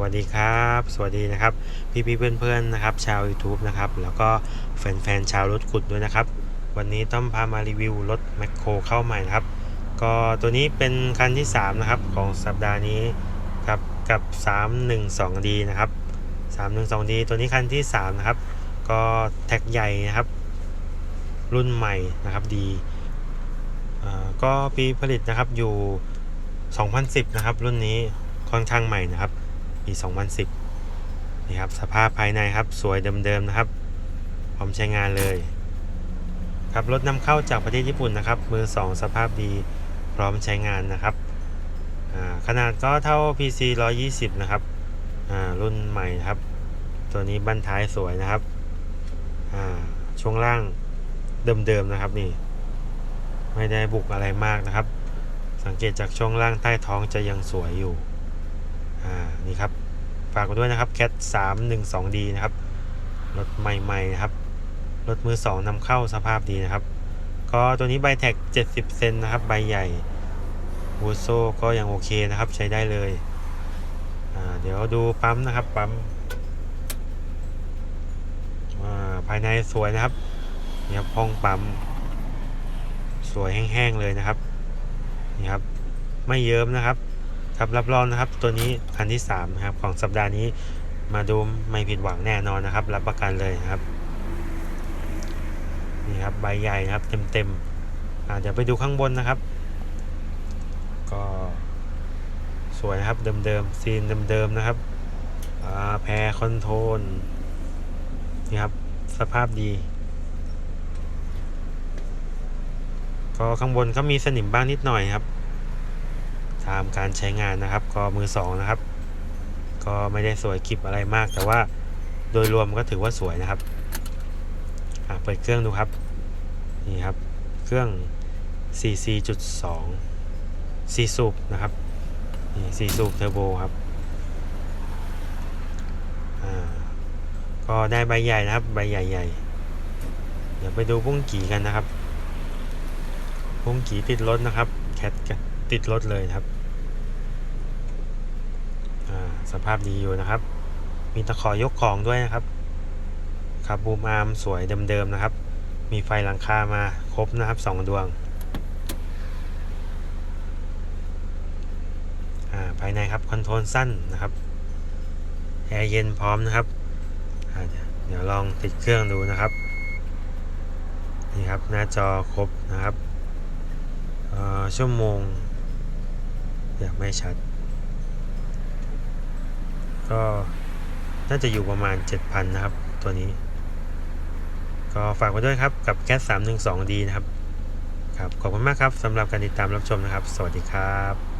วัสดีครับ สวัสดีนะครับ พี่ๆเพื่อนๆนนะครับ ชาว YouTube นะครับ แล้วก็แฟนๆชาวรถขุดด้วยนะครับ วันนี้ต้องพามารีวิวรถแมคโครเข้าใหม่นะครับ ก็ตัวนี้เป็นคันที่ 3 นะครับ ของสัปดาห์นี้ครับกับ 312D นะครับ 312D ตัวนี้คันที่ 3 นะครับ ก็แท็กใหญ่นะครับ รุ่นใหม่นะครับดีก็ปีผลิตนะครับอยู่ 2010 นะครับ รุ่นนี้ค่อนข้างใหม่นะครับ ปี 2010นี่ครับสภาพภายในครับสวยเดิมๆนะครับ พร้อมใช้งานเลย ครับรถนำเข้าจากประเทศญี่ปุ่นนะครับ มือ 2 สภาพดีพร้อมใช้งานนะครับขนาดก็เท่า PC 120 นะครับรุ่นใหม่ครับ ตัวนี้บั้นท้ายสวยนะครับช่วงล่างเดิมๆนะครับนี่ ไม่ได้บุกอะไรมากนะครับ สังเกตจากช่วงล่างใต้ท้องจะยังสวยอยู่ อ่า นี่ครับ ฝากไว้ด้วยนะครับ Cat 312D นะครับ รถใหม่ๆนะครับ รถมือ2นำเข้าสภาพดีนะครับ ก็ตัวนี้ใบแท็ก70เซนนะครับ ใบใหญ่บูโซก็ยังโอเคนะครับใช้ได้เลย เดี๋ยวดูปั๊มนะครับปั๊มภายในสวยนะครับนี่ครับห้องปั๊ม สวยแห้งๆเลยนะครับนี่ครับ ไม่เยิ้มนะครับ ครับรับรองนะครับตัวนี้คันที่3นะครับของสัปดาห์นี้มาดูไม่ผิดหวังแน่นอนนะครับ รับประกันเลยครับนี่ครับใบใหญ่นะครับ เต็มๆอ่าเดี๋ยวไปดูข้างบนนะครับ ก็สวยนะครับเดิมๆซีนเดิมๆนะครับแพรคอนโทรลนี่ครับสภาพดีก็ข้างบนก็มีสนิมบ้างนิดหน่อยครับ ตามการใช้งานนะครับ ก็มือสองนะครับ ก็ไม่ได้สวยคลิปอะไรมาก แต่ว่าโดยรวมก็ถือว่าสวยนะครับอะเปิดเครื่องดูครับ นี่ครับ เครื่อง cc.2 4สูบนะครับ นี่4สูบเทอร์โบครับอ่าก็ได้ใบใหญ่นะครับ ใบใหญ่ๆ เดี๋ยวไปดูพุ่งกี่กันนะครับพุ่งกี่ติดรถนะครับ แคทกัน ติดรถเลยครับสภาพดีอยู่นะครับ มีตะขอยกของด้วยนะครับครับบูมอาร์มสวยเดิมๆนะครับ มีไฟหลังคามาครบนะครับสองดวงอ่าภายในครับคอนโทรลสั้นนะครับแอร์เย็นพร้อมนะครับเดี๋ยวลองติดเครื่องดูนะครับนี่ครับหน้าจอครบนะครับชั่วโมง ยางไม่ชัด ก็น่าจะอยู่ประมาณ 7,000 นะครับ ตัวนี้ ก็ฝากไว้ด้วยครับกับแก๊ส 312D นะครับ ครับ ขอบคุณมากครับสำหรับการติดตามรับชมนะครับ สวัสดีครับ